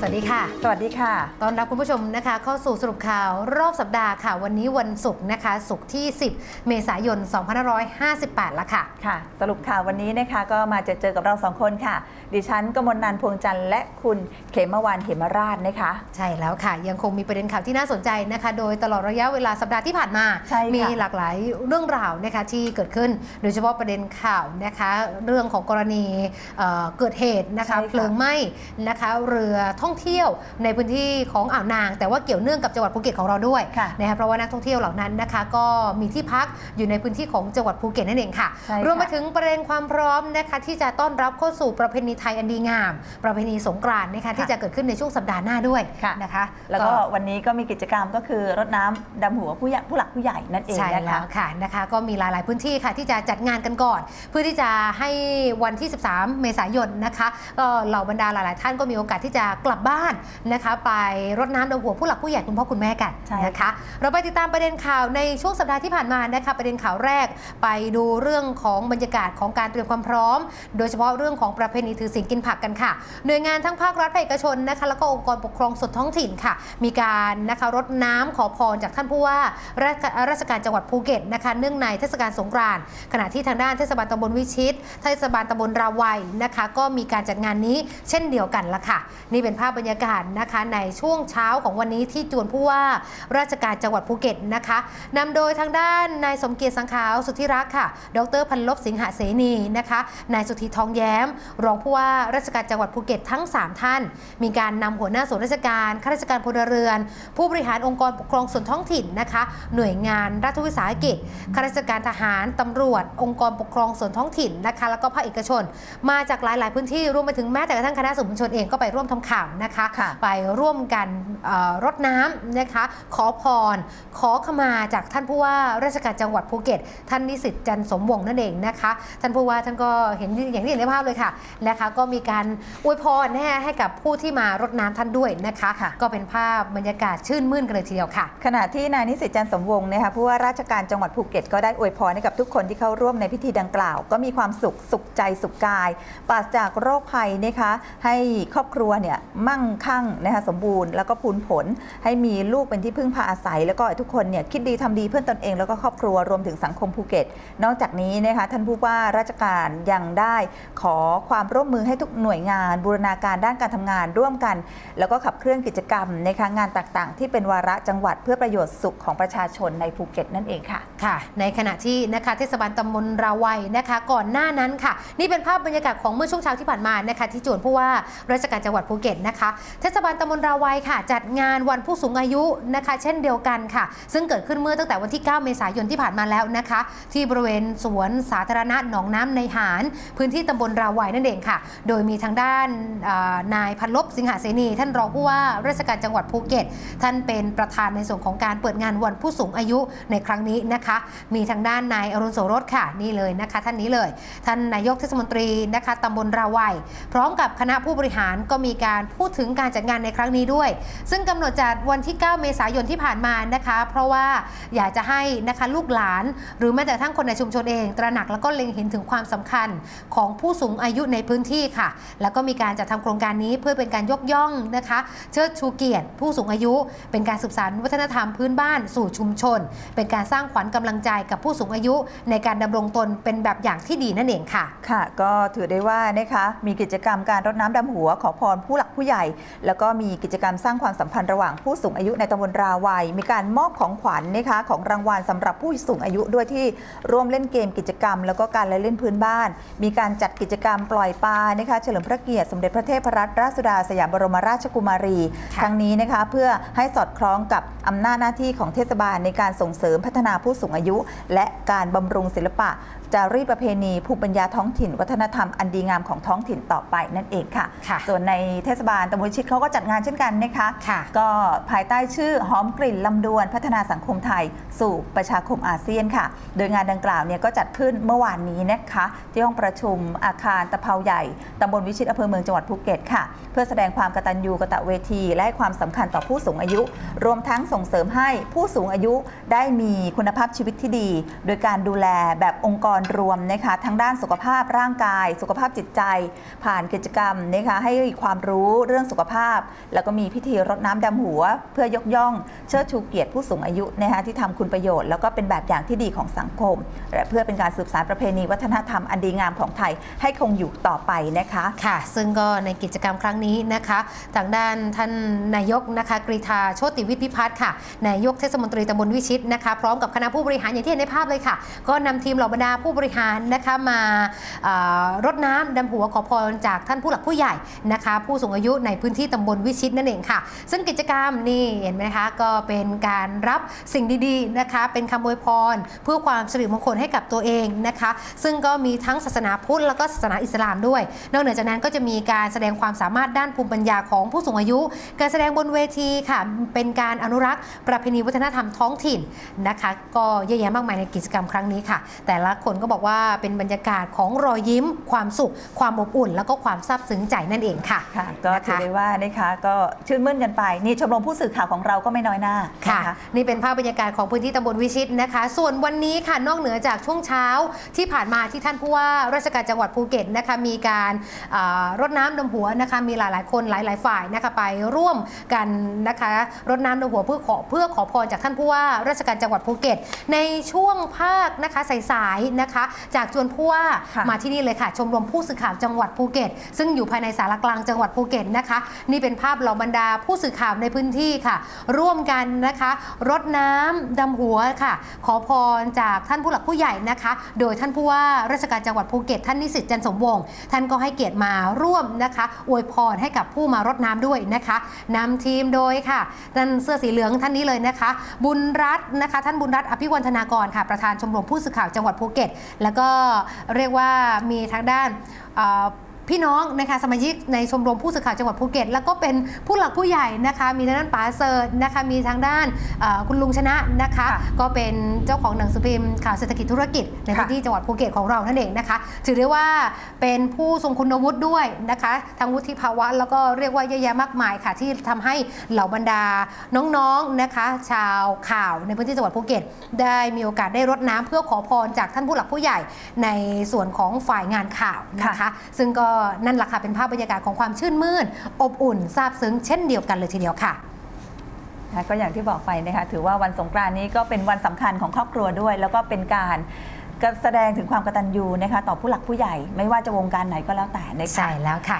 สวัสดีค่ะ สวัสดีค่ะต้อนรับคุณผู้ชมนะคะ เข้าสู่สรุปข่าวรอบสัปดาห์ค่ะ วันนี้วันศุกร์นะคะ ศุกร์ที่ 10 เมษายน 2558 ละค่ะ ค่ะ สรุปข่าววันนี้นะคะก็มาเจอเจอกับเราสองคนค่ะ ดิฉันกมลนันท์พวงจันทร์และคุณเขมวานเหมราชนะคะ ใช่แล้วค่ะ ยังคงมีประเด็นข่าวที่น่าสนใจนะคะ โดยตลอดระยะเวลาสัปดาห์ที่ผ่านมาใช่ค่ะมีหลากหลายเรื่องราวนะคะที่เกิดขึ้น โดยเฉพาะประเด็นข่าวนะคะ เรื่องของกรณีเอ่อเกิดเหตุนะคะ เพลิงไหม้นะคะ เรือท่องเที่ยวในพื้นที่ของอ่าวนาง แต่ว่าเกี่ยวเนื่องกับจังหวัดภูเก็ตของเราด้วยค่ะนะคะเพราะว่านักท่องเที่ยวเหล่านั้นนะคะ ก็มีที่พักอยู่ในพื้นที่ของจังหวัดภูเก็ตนั่นเองค่ะใช่ค่ะ รวมไปถึงประเด็นความพร้อมนะคะที่จะต้อนรับเข้าสู่ประเพณีไทยอันดีงาม ประเพณีสงกรานต์นะคะที่จะเกิดขึ้นในช่วงสัปดาห์หน้าด้วยค่ะนะคะ แล้วก็วันนี้ก็มีกิจกรรมก็คือรดน้ำดำหัวผู้ใหญ่ผู้หลักผู้ใหญ่นั่นเองใช่นะแล้คะวค่ะนะคะ ก็มีหลาย ๆ พื้นที่ค่ะที่จะจัดงานกันก่อน เพื่อที่จะให้วันที่ 13 เมษายนนะคะก็เหล่าบรรดาหลาย ๆ ท่านก็มีโอกาสที่จะกลับบ้านนะคะ ไปรดน้ำดำหัวผู้หลักผู้ใหญ่คุณพ่อคุณแม่กันใช่นะคะ เราไปติดตามประเด็นข่าวในช่วงสัปดาห์ที่ผ่านมานะคะประเด็นข่าวแรก ไปดูเรื่องของบรรยากาศของการเตรียมความพร้อม โดยเฉพาะเรื่องของประเพณีถือศีลกินผักกันค่ะ หน่วยงานทั้งภาครัฐภาคเอกชนนะคะแล้วก็องค์กรปกครองส่วนท้องถิ่นค่ะ มีการนะคะรดน้ำขอพรจากท่านผู้ว่าราชราชการจังหวัดภูเก็ตนะคะเนื่องในเทศกาลสงกรานต์ขณะที่ทางด้านเทศบาลตำบลวิชิต เทศบาลตำบลราวัยนะคะ ก็มีการจัดงานนี้เช่นเดียวกันละค่ะ นี่เป็นภาพบรรยากาศนะคะในช่วงเช้าของวันนี้ที่จวนผู้ว่าราชการจังหวัดภูเก็ตนะคะนำโดยทางด้านนายสมเกียรติสังขาวสุทธิรักษ์ค่ะ ดรพันลบสิงหเสนีนะคะนายสุธีทองแย้ม รองผู้ว่าราชการจังหวัดภูเก็ตทั้ง 3 ท่าน มีการนำหัวหน้าส่วนราชการข้าราชการพลเรือน ผู้บริหารองค์กรปกครองส่วนท้องถิ่นนะคะ หน่วยงานรัฐวิสาหกิจข้าราชการทหารตำรวจ องค์กรปกครองส่วนท้องถิ่นนะคะ แล้วก็ภาคเอกชน มาจากหลาย ๆ พื้นที่รวมไปถึงแม้แต่กระทั่งคณะสื่อมวลชนเองก็ไปร่วมทำข่าวนะคะค่ะไปร่วมกันเอ่อรดน้ำนะคะ ขอพร ขอขมาจากท่านผู้ว่าราชการจังหวัดภูเก็ต ท่านนิสิตจันทร์สมวงศ์นั่นเองนะคะ ท่านผู้ว่าท่านก็เห็นอย่างที่เห็นในภาพเลยค่ะนะคะก็มีการอวยพรนะฮะให้กับผู้ที่มารดน้ำท่านด้วยนะคะค่ะก็เป็นภาพบรรยากาศชื่นมื่นกันเลยทีเดียวค่ะ ขณะที่นายนิสิตจันทร์สมวงศ์นะคะผู้ว่าราชการจังหวัดภูเก็ตก็ได้อวยพรให้กับทุกคนที่เข้าร่วมในพิธีดังกล่าว ก็มีความสุขสุขใจสุขกายปราศจากโรคภัยนะคะให้ครอบครัวเนี่ยมั่งคั่งนะคะสมบูรณ์แล้วก็พูนผล ให้มีลูกเป็นที่พึ่งพาอาศัย แล้วก็ทุกคนเนี่ยคิดดีทำดีเพื่อนตนเองแล้วก็ครอบครัวรวมถึงสังคมภูเก็ต นอกจากนี้นะคะท่านผู้ว่าราชการยังได้ขอความร่วมมือให้ทุกหน่วยงาน บูรณาการด้านการทำงานร่วมกัน แล้วก็ขับเคลื่อนกิจกรรมนะคะงานต่างๆ ที่เป็นวาระจังหวัดเพื่อประโยชน์สุขของประชาชนในภูเก็ตนั่นเองค่ะค่ะ ในขณะที่นะคะเทศบาลตำบลราวัยนะคะ ก่อนหน้านั้นค่ะ นี่เป็นภาพบรรยากาศของเมื่อช่วงเช้าที่ผ่านมานะคะที่จวนผู้ว่าราชการจังหวัดภูเก็ตนะคะเทศบาลตำบลราวัยค่ะ จัดงานวันผู้สูงอายุนะคะ เช่นเดียวกันค่ะ ซึ่งเกิดขึ้นเมื่อตั้งแต่วันที่ 9 เมษายนที่ผ่านมาแล้วนะคะ ที่บริเวณสวนสาธารณะหนองน้ำในหารพื้นที่ตำบลราวัยนั่นเองค่ะ โดยมีทางด้านนายพันลบสิงหาเสนี ท่านรองผู้ว่าราชการจังหวัดภูเก็ต ท่านเป็นประธานในส่วนของการเปิดงานวันผู้สูงอายุในครั้งนี้นะคะ มีทางด้านนายอรุณโสรสค่ะนี่เลยนะคะ ท่านนี้เลย ท่านนายกเทศมนตรีนะคะตำบลราวัยพร้อมกับคณะผู้บริหารก็มีการพูดดถึงการจัดงานในครั้งนี้ด้วย ซึ่งกำหนดจัดวันที่ 9 เมษายนที่ผ่านมานะคะ เพราะว่าอยากจะให้นะคะลูกหลาน หรือแม้แต่ทั้งคนในชุมชนเอง ตระหนักแล้วก็เล็งเห็นถึงความสำคัญของผู้สูงอายุในพื้นที่ค่ะ แล้วก็มีการจัดทำโครงการนี้เพื่อเป็นการยกย่องนะคะ เชิดชูเกียรติ ผู้สูงอายุ เป็นการสืบสานวัฒนธรรมพื้นบ้านสู่ชุมชน เป็นการสร้างขวัญกำลังใจกับผู้สูงอายุ ในการดำรงตนเป็นแบบอย่างที่ดีนั่นเองค่ะ ค่ะ ก็ถือได้ว่านะคะมีกิจกรรมการรดน้ำดำหัวขอพรผู้หลักผู้ใหญ่ แล้วก็มีกิจกรรมสร้างความสัมพันธ์ระหว่างผู้สูงอายุในตำบลราวัย มีการมอบของขวัญนะคะของรางวัลสำหรับผู้สูงอายุด้วยที่ร่วมเล่นเกมกิจกรรม แล้วก็การละเล่นพื้นบ้าน มีการจัดกิจกรรมปล่อยปลานะคะเฉลิมพระเกียรติสมเด็จพระเทพรัตนราชสุดาสยามบรมราชกุมารีค่ะทั้งนี้นะคะเพื่อให้สอดคล้องกับอำนาจหน้าที่ของเทศบาลในการส่งเสริมพัฒนาผู้สูงอายุ และการบำรุงศิลปะจารีตประเพณีภูมิปัญญาท้องถิ่น วัฒนธรรมอันดีงามของท้องถิ่นต่อไปนั่นเองค่ะค่ะส่วนในเทศบาลตำบลชิดเขาก็จัดงานเช่นกันนะคะค่ะก็ภายใต้ชื่อหอมกลิ่นลำดวนพัฒนาสังคมไทย สู่ประชาคมอาเซียนค่ะ โดยงานดังกล่าวเนี่ยก็จัดขึ้นเมื่อวานนี้นะคะที่ห้องประชุมอาคารตะเภาใหญ่ตำบลวิชิตอำเภอเมืองจังหวัดภูเก็ตค่ะ เพื่อแสดงความกตัญญูกตเวที และให้ความสำคัญต่อผู้สูงอายุ รวมทั้งส่งเสริมให้ผู้สูงอายุได้มีคุณภาพชีวิตที่ดี โดยการดูแลแบบองค์กรรรวมนะคะทั้งด้านสุขภาพร่างกาย สุขภาพจิตใจ ผ่านกิจกรรมนะคะให้ความรู้เรื่องสุขภาพ แล้วก็มีพิธีรดน้ำดำหัว เพื่อยกย่อง เชิดชูเกียรติผู้สูงอายุนะคะที่ทำคุณประโยชน์แล้วก็เป็นแบบอย่างที่ดีของสังคมและเพื่อเป็นการสืบสานประเพณีวัฒนธรรมอันดีงามของไทยให้คงอยู่ต่อไปนะคะค่ะ ซึ่งก็ในกิจกรรมครั้งนี้นะคะทางด้านท่านนายกนะคะกรีธาโชติวิทย์พิพัฒน์ค่ะนายกเทศมนตรีตำบลวิชิตนะคะพร้อมกับคณะผู้บริหารอย่างที่เห็นในภาพเลยค่ะ ก็นำทีมเหล่าบรรดาผู้ผู้บริหารนะคะมารดน้ำดำหัวขอพรจากท่านผู้หลักผู้ใหญ่นะคะ ผู้สูงอายุในพื้นที่ตำบลวิชิตนั่นเองค่ะ ซึ่งกิจกรรมนี่เห็นไหมคะก็เป็นการรับสิ่งดีๆนะคะ เป็นคำอวยพร เพื่อความสิริมงคลให้กับตัวเองนะคะ ซึ่งก็มีทั้งศาสนาพุทธแล้วก็ศาสนาอิสลามด้วย นอกเหนือจากนั้นก็จะมีการแสดงความสามารถด้านภูมิปัญญาของผู้สูงอายุ การแสดงบนเวทีค่ะ เป็นการอนุรักษ์ประเพณีวัฒนธรรมท้องถิ่นนะคะ ก็เยอะแยะมากมายในกิจกรรมครั้งนี้ค่ะ แต่ละคนก็บอกว่าเป็นบรรยากาศของรอยยิ้ม ความสุข ความอบอุ่น แล้วก็ความซาบซึ้งใจนั่นเองค่ะค่ะก็ถือได้ว่านะคะก็ชื่นมื่นกันไป นี่ชมรมผู้สื่อข่าวของเราก็ไม่น้อยหน้าค่ะนะคะนี่เป็นภาพบรรยากาศของพื้นที่ตำบลวิชิตนะคะ ส่วนวันนี้ค่ะนอกเหนือจากช่วงเช้าที่ผ่านมาที่ท่านผู้ว่าราชการจังหวัดภูเก็ตนะคะมีการอ่ารดน้ำดำหัวนะคะมีหลายๆ คนหลาย ๆ ฝ่ายนะคะไปร่วมกันนะคะรดน้ำดำหัวเพื่อขอเพื่อขอพรจากท่านผู้ว่าราชการจังหวัดภูเก็ต ในช่วงภาคนะคะสายๆนะคะจากจวนผู้ว่าค่ะ มาที่นี่เลยค่ะ ชมรมผู้สื่อข่าวจังหวัดภูเก็ต ซึ่งอยู่ภายในสารกลางจังหวัดภูเก็ตนะคะ นี่เป็นภาพเหล่าบรรดาผู้สื่อข่าวในพื้นที่ค่ะ ร่วมกันนะคะรดน้ำดำหัวค่ะ ขอพรจากท่านผู้หลักผู้ใหญ่นะคะ โดยท่านผู้ว่าราชการจังหวัดภูเก็ต ท่านนิสิตจันทร์สมวงศ์ท่านก็ให้เกียรติมาร่วมนะคะ อวยพรให้กับผู้มารดน้ำด้วยนะคะนำทีมโดยค่ะท่านเสื้อสีเหลืองท่านนี้เลยนะคะ บุญรัตน์นะคะ ท่านบุญรัตน์อภิวันธนากรค่ะประธานชมรมผู้สื่อข่าวจังหวัดภูเก็ตแล้วก็เรียกว่ามีทางด้านอ่อ พี่น้องนะคะสมาชิกในชมรมผู้สื่อข่าวจังหวัดภูเก็ต แล้วก็เป็นผู้หลักผู้ใหญ่นะคะมีทางด้านป๋าเซิร์ชนะคะมีทางด้านเอ่อคุณลุงชนะนะคะค่ะก็เป็นเจ้าของหนังสือพิมพ์ข่าวเศรษฐกิจธุรกิจในพื้นค่ะที่จังหวัดภูเก็ตของเรานั่นเองนะคะถือได้ว่าเป็นผู้ทรงคุณวุฒิด้วยนะคะทั้งวุฒิภาวะ แล้วก็เรียกว่าเยอะแยะมากมายค่ะ ที่ทำให้เหล่าบรรดาน้องๆนะคะ ชาวข่าวในพื้นที่จังหวัดภูเก็ต ได้มีโอกาสได้รดน้ำเพื่อขอพรจากท่านผู้หลักผู้ใหญ่ในส่วนของฝ่ายงานข่าวนะคะค่ะซึ่งก็นั่นแหละค่ะเป็นภาพบรรยากาศของความชื่นมื่น อบอุ่นซาบซึ้งเช่นเดียวกันเลยทีเดียวค่ะค่ะก็อย่างที่บอกไปนะคะถือว่าวันสงกรานต์นี้ก็เป็นวันสำคัญของครอบครัวด้วย แล้วก็เป็นการแสดงถึงความกตัญญูนะคะต่อผู้หลักผู้ใหญ่ ไม่ว่าจะวงการไหนก็แล้วแต่นะคะใช่แล้วค่ะ